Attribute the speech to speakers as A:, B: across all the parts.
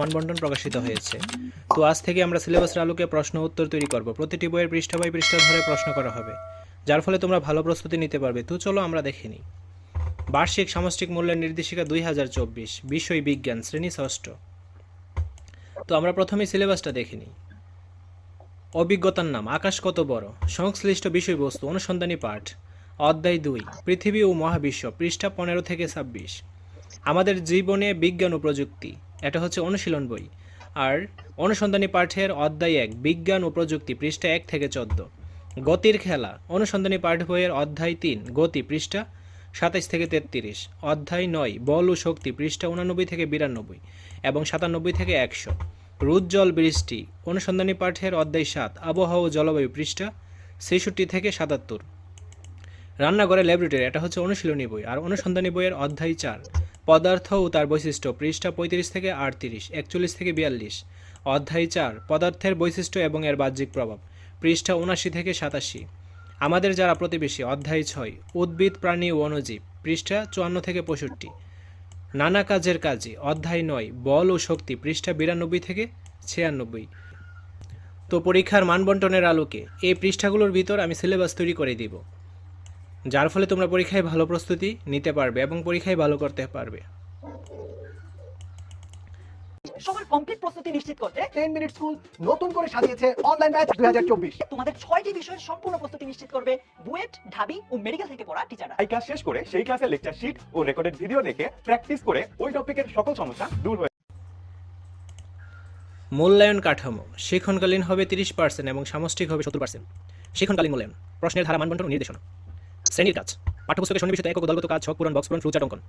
A: মানবন্টন প্রকাশিত হয়েছে। তো আজ থেকে আমরা সিলেবাসের আলোকে প্রশ্ন উত্তর তৈরি করব। প্রতিটি বইয়ের পৃষ্ঠা বাই পৃষ্ঠা ধরে প্রশ্ন করা হবে। যার ফলে তোমরা ভালো প্রস্তুতি নিতে পারবে। তো চলো আমরা দেখে নিই। বার্ষিক সামষ্টিক মূল্যের নির্দেশিকা দুই হাজার চব্বিশ, বিষয় বিজ্ঞান, শ্রেণি ষষ্ঠ। তো আমরা প্রথমে সিলেবাসটা দেখে নিই। অভিজ্ঞতার নাম, আকাশ কত বড়? সংশ্লিষ্ট বিষয়বস্তু, অনুসন্ধানী পাঠ। অধ্যায় দুই, পৃথিবী ও মহাবিশ্ব, পৃষ্ঠা পনেরো থেকে ছাব্বিশ। আমাদের জীবনে বিজ্ঞান ও প্রযুক্তি, এটা হচ্ছে অনুশীলন বই। আর অনুসন্ধানী পাঠের অধ্যায় এক, বিজ্ঞান ও প্রযুক্তি, পৃষ্ঠা এক থেকে চোদ্দ। গতির খেলা, অনুসন্ধানী পাঠ বইয়ের অধ্যায় তিন, গতি, পৃষ্ঠা সাতাইশ থেকে তেত্রিশ। অধ্যায় নয়, বল ও শক্তি, পৃষ্ঠা উনানব্বই থেকে বিরানব্বই এবং সাতানব্বই থেকে একশো। রুদ জল, বৃষ্টি, অনুসন্ধানী পাঠের অধ্যায় সাত, আবহাওয়া ও জলবায়ু, পৃষ্ঠা ছেষট্টি থেকে সাতাত্তর। রান্নাঘরে ল্যাবরেটরি, এটা হচ্ছে অনুশীলনী বই। আর অনুসন্ধানী বইয়ের অধ্যায় চার পদার্থ ও তার বৈশিষ্ট্য পৃষ্ঠা পঁয়ত্রিশ থেকে আটত্রিশ, একচল্লিশ থেকে বিয়াল্লিশ। অধ্যায় চার, পদার্থের বৈশিষ্ট্য এবং এর বাহ্যিক প্রভাব, পৃষ্ঠা উনাশি থেকে সাতাশি। আমাদের যারা প্রতিবেশী, অধ্যায় ছয়, উদ্ভিদ, প্রাণী ও অণুজীব, পৃষ্ঠা চুয়ান্ন থেকে পঁয়ষট্টি। নানা কাজের কাজে অধ্যায় নয়, বল ও শক্তি, পৃষ্ঠা বিরানব্বই থেকে ছিয়ানব্বই। তো পরীক্ষার মানবন্টনের আলোকে এই পৃষ্ঠাগুলোর ভিতর আমি সিলেবাস তৈরি করে দিব। যার ফলে তোমরা পরীক্ষায় ভালো প্রস্তুতি নিতে পারবে এবং পরীক্ষায় ভালো করতে পারবে।
B: সবার কমপ্লিট প্রস্তুতি নিশ্চিত করতে
C: টেন মিনিট স্কুল নতুন করে সাজিয়েছে অনলাইন ব্যাচ দুই হাজার চব্বিশ।
B: তোমাদের ছয়টি বিষয়ের সম্পূর্ণ প্রস্তুতি নিশ্চিত করবে বুয়েট ঢাবি ও মেডিকেল থেকে পড়া টিচাররা
D: এই ক্লাস শেষ করে সেই ক্লাসের লেকচার শিট ও রেকর্ডেড ভিডিও দেখে প্র্যাকটিস করে ওই টপিকের সকল সমস্যা দূর হয়ে
A: মূল্যায়ন কাঠামো। শিক্ষণকালীন হবে তিরিশ পার্সেন্ট এবং সামষ্টিক হবে সত্তর পার্সেন্ট শিক্ষণকালীন মূল্যায়ন। প্রশ্নের ধারা মানবন্টন নির্দেশনা। শ্রেণির কাজ। পাঠ্যপুস্তকের সন্নিবেশিত একক দলগত কাজ, ছক পূরণ, বক্স পূরণ ফ্লুচার্ট অঙ্কন।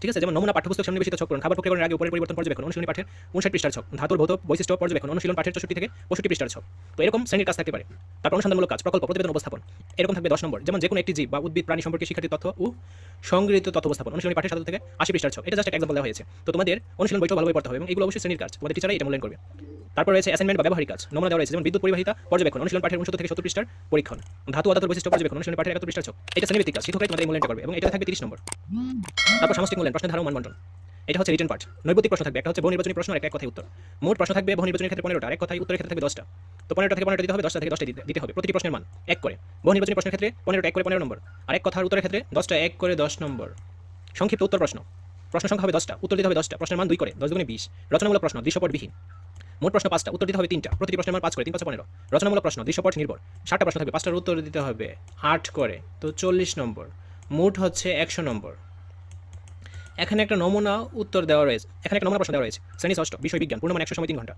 A: ঠিক আছে? যেমন নমুনা পাঠ্যপুস্তক সন্নিবেশিত ছক পূরণ, খাবার প্রক্রিয়াকরণের আগে উপরের পরিবর্তন পর্যবেক্ষণ, অনুশীলনী পাঠের উনষাট পৃষ্ঠার ছক ধাতুর ভৌত, বৈশিষ্ট্য পর্যবেক্ষণ, অনুশীলন পাঠের চৌষট্টি থেকে পঁয়ষট্টি পৃষ্ঠার ছক। তো এরকম শ্রেণির কাজ থাকতে পারে। তারপর অনুসন্ধানমূলক কাজ, প্রকল্প, প্রতিবেদন, উপস্থাপন। এরকম থাকবে দশ নম্বর। যেমন যে কোনো একটি জীব বা উদ্ভিদ, প্রাণী সম্পর্কে শিক্ষার্থী তথ্য ও সংগৃহীত তথ্য উপস্থাপন। অনুশীলনী পাঠের সাথে থেকে আশি পৃষ্ঠার ছক। এটা জাস্ট একটা এক্সাম্পল দেওয়া হয়েছে। তো তোমাদের অনুশীলন বইটা ভালোভাবে পড়তে হবে এবং এগুলো অবশ্যই শ্রেণির কাজ। তোমাদের টিচারই এটা মূল্যায়ন করবে। তারপর রয়েছে অ্যাসাইনমেন্ট বা ব্যবহারিক কাজ। নমুনা দেওয়া রয়েছে, যেমন বিদ্যুৎ পরিবাহিতা, পর্যবেক্ষণ, অনুশীলন পাঠের উনসত্তর থেকে সত্তর পৃষ্ঠার পরীক্ষণ। ধাতু আদাতুর বৈশিষ্ট্য, পর্যবেক্ষণ, অনুশীলন পাঠের একাত্তর পৃষ্ঠার ছক। এটা শ্রেণীভিত্তিক কাজ শিক্ষকরাই তোমাদের এই মূল্যায়নটা করবে এবং এটা থাকবে তিরিশ নম্বর। তারপর সামষ্টিক মূল্যায়ন, প্রশ্নের ধারা ও মানবন্টন। এটা হচ্ছে রিটেন পার্ট নৈবতিক প্রশ্ন থাকবে, একটা হচ্ছে বহু নির্বাচনী প্রশ্ন, আর এক কথায় উত্তর। মোট প্রশ্ন থাকবে বহু নির্বাচনের ক্ষেত্রে পনেরোটা এক কথায় উত্তরের ক্ষেত্রে থাকবে দশটা। তো পনেরোটা থেকে পনেরোটা দিতে হবে, দশটা থেকে দশটা দিতে- হবে। প্রতিটি প্রশ্নের মান, এক করে। বহু নির্বাচনী প্রশ্নের ক্ষেত্রে পনেরোটা, এক করে পনেরো নম্বর। আর এক কথার উত্তরের ক্ষেত্রে দশটা, এক করে দশ নম্বর। সংক্ষিপ্ত উত্তর প্রশ্ন। প্রশ্ন সংখ্যা হবে দশটা, উত্তর দিতে হবে দশটা। প্রশ্নের মান দুই করে, দশ গুণে বিশ। রচনামূলক প্রশ্ন, দৃশ্যপটবিহীন। মোট প্রশ্ন পাঁচটা, উত্তর দিতে হবে তিনটা। প্রতিটি প্রশ্নের মান পাঁচ করে, তিন, পাঁচ পনেরো। রচনামূলক প্রশ্ন দৃশ্যপট নির্ভর। সাতটা প্রশ্ন থাকবে, পাঁচটার উত্তর দিতে হবে, আট করে। তো চল্লিশ নম্বর। মোট হচ্ছে একশো নম্বর। এখানে একটা নমুনা উত্তর দেওয়া রয়েছে, এখানে একটা নমুনা প্রশ্ন দেওয়া রয়েছে। শ্রেণি ষষ্ঠ, বিষয় বিজ্ঞান পূর্ণ মানে একশো সময় তিন ঘণ্টা।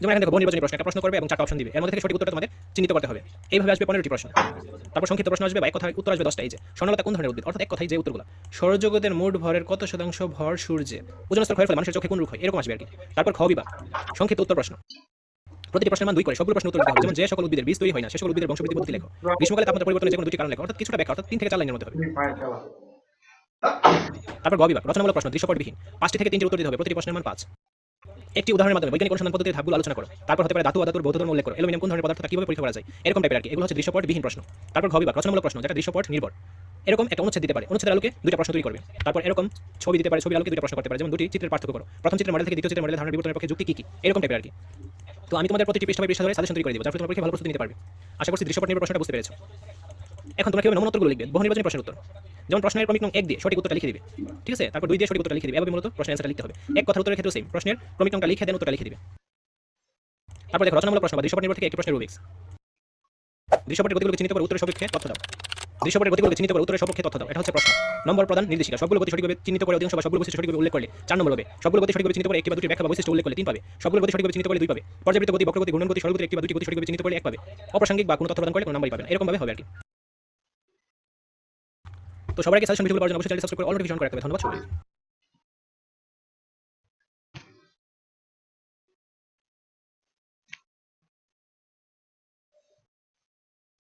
A: যেমন এখানে দেখো নির্বাচনী প্রশ্ন একটা প্রশ্ন করবে এবং চারটা অপশন দিবে। এর মধ্যে থেকে সঠিক উত্তরটা তোমাদের চিহ্নিত করতে হবে। এইভাবে আসবে পনেরোটি প্রশ্ন। তারপর সংক্ষিপ্ত প্রশ্ন আসবে বা এক কথায় উত্তর আসবে দশটা। এই যে, স্বর্ণলতা কোন ধরনের উদ্ভিদ? অর্থাৎ এক কথায় যে উত্তরগুলো। সৌরজগতের মোট ভরের কত শতাংশ ভর সূর্যে? ওজন স্তর ফলে মানুষের চোখে কোন রূপ হয়? এরকম আসবে আর কি। তারপর খ বিভাগ। সংক্ষিপ্ত উত্তর প্রশ্ন। প্রতিটি প্রশ্নের মান দুই করে। সবগুলো প্রশ্ন উত্তর দিতে হবে। যেমন যে সকল উদ্ভিদের বীজ তৈরি হয় না, সে সকল উদ্ভিদের বংশবৃদ্ধি পদ্ধতি লেখো। গ্রীষ্মকালে তাপমাত্রা পরিবর্তনের যে কোনো দুটি কারণ লেখো। অর্থাৎ কিছুটা ব্যাখ্যা, অর্থাৎ তিন থেকে চার লাইনের মধ্যে হবে। তারপর গ বিভাগ। রচনামূলক প্রশ্ন, দৃশ্যপটবিহীন। পাঁচটি থেকে তিনটি উত্তর দিতে হবে। প্রতিটি প্রশ্নের মান পাঁচ। একটি উদাহরণের মাধ্যমে বৈজ্ঞানিক অনুসন্ধান পদ্ধতির ধাপগুলো আলোচনা করো। তারপর হতে পারে ধাতু আদাতুর বৌদ্ধ ধর্ম উল্লেখ করো। অ্যালুমিনিয়াম কোন ধরনের পদার্থ কীভাবে পরীক্ষা করা যায়? এরকম টাইপের আর কি। এগুলো হচ্ছে দৃশ্যপটবিহীন প্রশ্ন। তারপর ঘ বিভাগ, রচনামূলক প্রশ্ন, যেটা দৃশ্যপট নির্ভর। এরকম একটা অনুচ্ছেদ দিতে পারে। অনুচ্ছেদের আলোকে দুইটা প্রশ্ন তৈরি করবে। তারপর এরকম ছবি দিতে পারে ছবি আলোকে দুইটা প্রশ্ন করতে পারে, যেমন দুটি চিত্রের পার্থক্য করো। প্রথম চিত্রের মডেল থেকে দ্বিতীয় চিত্রের মডেল ধারণা বিবর্তনের পক্ষে যুক্তি কি কি? এরকম টাইপের আর কি। তো আমি তোমাদের প্রতিটি পৃষ্ঠা পৃষ্ঠা ধরে সাজেশন তৈরি করে দিব, যার ফলে তোমরা পরীক্ষায় ভালো প্রস্তুতি নিতে পারবে। আশা করছি দৃশ্যপট নির্ভর প্রশ্নটা বুঝতে পেরেছ। এখন তোমরা কীভাবে নমুনা উত্তরগুলো লিখবে। বহু নির্বাচনী প্রশ্নের উত্তর। যেমন প্রশ্নের ক্রমিক নং এক দিয়ে সঠিক উত্তরটা লিখে দিবে। ঠিক আছে? তারপর দুই দিয়ে সঠিক উত্তরটা লিখে দিবে। এভাবে মূলত প্রশ্নের অ্যান্সারটা লিখতে হবে। এক কথার উত্তরের ক্ষেত্রে সেম প্রশ্নের ক্রমিক নংটা লিখে দেন, উত্তরটা লিখে দিবে। তারপর দেখো, রচনামূলক প্রশ্ন বা দৃশ্যপট নির্ভর থেকে একটি প্রশ্নের রুবিক্স দৃশ্যপটের গতিগুলোকে চিহ্নিত করে উত্তরের সপক্ষে তথ্য দাও। দৃশ্যপটের গতিগুলোকে চিহ্নিত করে উত্তরের সপক্ষে তথ্য দাও। এটা হচ্ছে প্রশ্ন। নম্বর প্রদান নির্দেশিকা। সবগুলো গতি সঠিকভাবে চিহ্নিত করে অধিকাংশ বা সবগুলো বৈশিষ্ট্য সঠিকভাবে উল্লেখ করলে চার নম্বর হবে। সবগুলো গতি সঠিকভাবে চিহ্নিত করে একটি বা দুটি ব্যাখ্যা বা বৈশিষ্ট্য উল্লেখ করলে তিন পাবে। সবগুলো গতি সঠিকভাবে চিহ্নিত করলে দুই পাবে। পর্যাবৃত্ত গতি বক্রগতি গুণন গতি সরলগতি একটি বা দুটি গতি সঠিকভাবে চিহ্নিত করলে এক পাবে। অপ্রাসঙ্গিক বা কোনো তথ্য প্রদান করলে কোনো নাম্বারই পাবেন এরকম ভাবে হবে আর কি। তো সবাইকে সাজেশন ভিডিওগুলো পাওয়ার জন্য অবশ্যই চ্যানেলটি সাবস্ক্রাইব করে অল নোটিফিকেশন করে রাখতে হবে। ধন্যবাদ, সবাইকে।